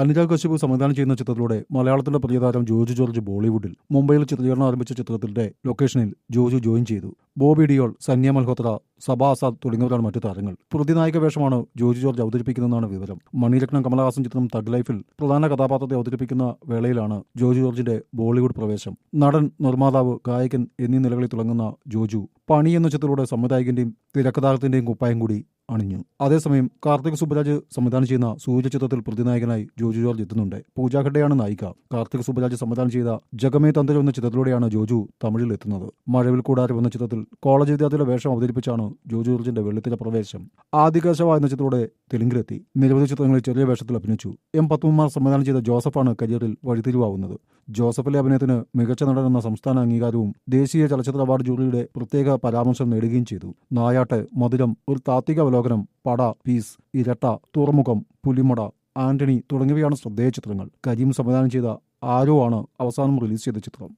അനുരാഗ് കശ്യപ് സംവിധാനം ചെയ്യുന്ന ചിത്രത്തിലൂടെ മലയാളത്തിന്റെ പ്രിയതാരം ജോജു ജോർജ് ബോളിവുഡിൽ മുംബൈയിൽ ചിത്രീകരണം ആരംഭിച്ച ചിത്രത്തിന്റെ ലൊക്കേഷനിൽ ജോജു ജോയിൻ ചെയ്തു. ബോബി ഡിയോൾ സന്യ മൽഹോത്ര സബ ആസാദ് തുടങ്ങിയവരാണ് മറ്റു താരങ്ങൾ. പ്രതിനായക വേഷമാണ് ജോജു ജോർജ് അവതരിപ്പിക്കുന്നതെന്നാണ് വിവരം. മണിരത്നം കമലഹാസൻ ചിത്രം തഗ് ലൈഫിൽ പ്രധാന കഥാപാത്രത്തെ അവതരിപ്പിക്കുന്ന വേളയിലാണ് ജോജു ജോർജിന്റെ ബോളിവുഡ് പ്രവേശം. നടൻ നിർമ്മാതാവ് ഗായകൻ എന്നീ നിലകളിൽ തിളങ്ങുന്ന ജോജു പണി എന്ന ചിത്രത്തിലൂടെ സംവിധായകന്റെയും തിരക്കഥാകൃത്തിന്റെയും കുപ്പായം കൂടി അണിഞ്ഞു. അതേസമയം കാർത്തിക് സുബരാജ് സംവിധാനം ചെയ്യുന്ന സൂര്യ ചിത്രത്തിൽ പ്രതിനായകനായി ജോജു ജോർജ് എത്തുന്നുണ്ട്. പൂജാ നായിക. കാർത്തിക് സുബരാജ് സംവിധാനം ചെയ്ത ജഗമേ തന്ത്രം എന്ന ചിത്രത്തിലൂടെയാണ് ജോജു തമിഴിൽ എത്തുന്നത്. മഴവിൽ കൂടാരം എന്ന ചിത്രത്തിൽ കോളേജ് വിദ്യാർത്ഥിയുടെ വേഷം അവതരിപ്പിച്ചാണ് ജോജു ജോർജിന്റെ വെള്ളത്തിലെ പ്രവേശം. ആദികാശവ എന്ന ചിത്രത്തോടെ തെലുങ്കിലെത്തി. നിരവധി ചിത്രങ്ങളിൽ ചെറിയ വേഷത്തിൽ അഭിനയിച്ചു. എം പത്മകുമാർ സംവിധാനം ചെയ്ത ജോസഫാണ് കരിയറിൽ വഴിത്തിരിവാവുന്നത് ജോസഫിലെ അഭിനയത്തിന് മികച്ച നടൻ എന്ന സംസ്ഥാന അംഗീകാരവും ദേശീയ ചലച്ചിത്ര അവാർഡ് ജൂറിയുടെ പ്രത്യേക പരാമർശം നേടുകയും ചെയ്തു. നായാട്ട് മധുരം ഒരു താത്വിക അവലോകനം പട പീസ് ഇരട്ട തുറമുഖം പുലിമട ആന്റണി തുടങ്ങിയവയാണ് ശ്രദ്ധേയ ചിത്രങ്ങൾ. കരീം സംവിധാനം ചെയ്ത ആരോ ആണ് അവസാനം റിലീസ് ചെയ്ത ചിത്രം.